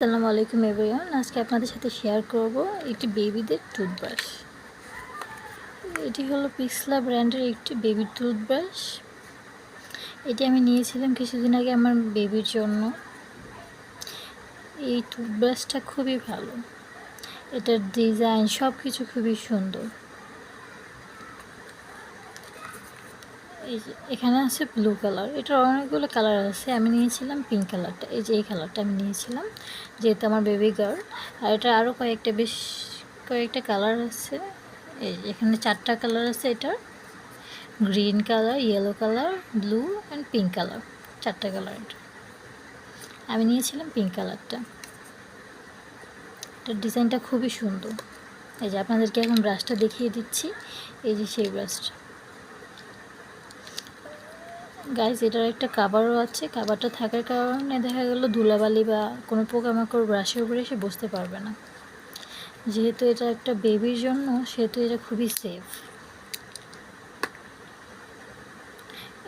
আসসালামু আলাইকুম এভরিওয়ান আজকে আপনাদের সাথে শেয়ার করব একটি বেবিদের টুথব্রাশ এটি হলো পিসলা ব্র্যান্ডের একটি বেবি টুথব্রাশ এটি আমি নিয়েছিলাম কিছুদিন আগে আমার বেবির জন্য। এই টুথব্রাশটা খুবই ভালো। এটার ডিজাইন সব কিছু খুবই সুন্দর। এই যে, এখানে আছে ব্লু কালার এটার অনেকগুলো কালার আছে। আমি নিয়েছিলাম পিঙ্ক কালারটা এই যে, এই কালারটা আমি নিয়েছিলাম, যেহেতু আমার বেবি গার্ল আর এটা আরও কয়েকটা, বেশ কয়েকটা কালার আছে। এই এখানে চারটা কালার আছে এটার। Green colour yellow colour blue and pink colour চারটা কালার এটা আমি নিয়েছিলাম পিঙ্ক কালারটা এটার ডিজাইনটা খুবই সুন্দর। এই যে, আপনাদেরকে এখন ব্রাশটা দেখিয়ে দিচ্ছি। এই যে, সেই ব্রাশটা গাইজ এটার একটা কাবারও আছে। কাবারটা থাকার কারণে দেখা গেল ধুলাবালি বা কোনো পোকামাকড় ব্রাশের উপরে এসে বসতে পারবে না। যেহেতু এটা একটা বেবির জন্য, সেহেতু এটা খুবই সেফ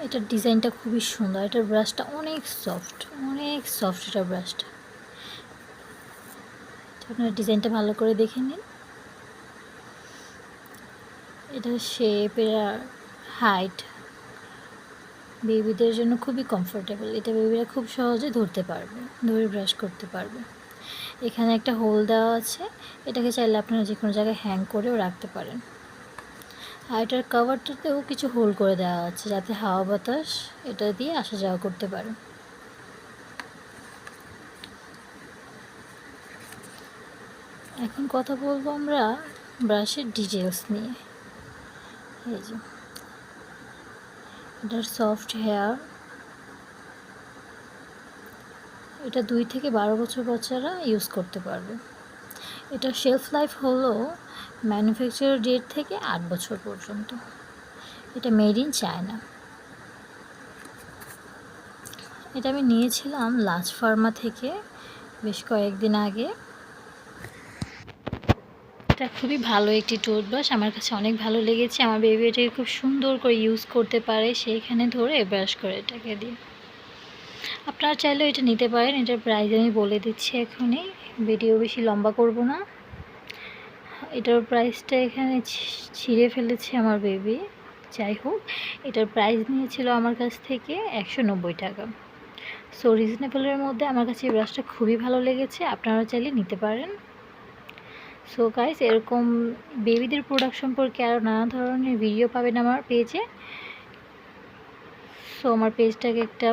এটার ডিজাইনটা খুবই সুন্দর। এটার ব্রাশটা অনেক সফট অনেক সফট এটা ব্রাশটা আপনার ডিজাইনটা ভালো করে দেখে নিন। এটা শেপ এর হাইট বেবিদের জন্য খুবই কমফোর্টেবল এটা বেবিরা খুব সহজে ধরতে পারবে, ধরে ব্রাশ করতে পারবে। এখানে একটা হোল দেওয়া আছে, এটাকে চাইলে আপনারা যে কোনো জায়গায় হ্যাং করেও রাখতে পারেন। আর এটার কাভারটাতেও কিছু হোল করে দেওয়া আছে, যাতে হাওয়া বাতাস এটা দিয়ে আসা যাওয়া করতে পারে। এখন কথা বলব আমরা ব্রাশের ডিটেলস নিয়ে। এই যে। এটার সফট হেয়ার এটা দুই থেকে বারো বছর বাচ্চারা ইউজ করতে পারবে। এটা শেলফ লাইফ হলো ম্যানুফ্যাকচার ডেট থেকে আট বছর পর্যন্ত। এটা মেড ইন চায়না এটা আমি নিয়েছিলাম লাজ ফার্মা থেকে বেশ কয়েকদিন আগে। এটা খুবই ভালো একটি টুথব্রাশ আমার কাছে অনেক ভালো লেগেছে। আমার বেবি এটাকে খুব সুন্দর করে ইউজ করতে পারে। সেইখানে ধরে ব্রাশ করে এটাকে দিয়ে। আপনারা চাইলেও এটা নিতে পারেন। এটার প্রাইস আমি বলে দিচ্ছি এখনই। ভিডিও বেশি লম্বা করব না। এটার প্রাইসটা এখানে ছিঁড়ে ফেলেছে আমার বেবি যাই হোক, এটার প্রাইস নিয়েছিল আমার কাছ থেকে একশো নব্বই টাকা। সো রিজনেবলের মধ্যে আমার কাছে এই ব্রাশটা খুবই ভালো লেগেছে। আপনারা চাইলে নিতে পারেন। সো গাইস এরকম বেবিদের প্রোডাক্ট সম্পর্কে আরও নানা ধরনের ভিডিও পাবেন আমার পেজে সো আমার পেজটাকে একটা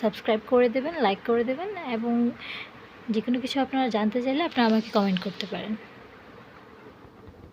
সাবস্ক্রাইব করে দেবেন লাইক করে দেবেন এবং যে কোনো কিছু আপনারা জানতে চাইলে আপনারা আমাকে কমেন্ট করতে পারেন।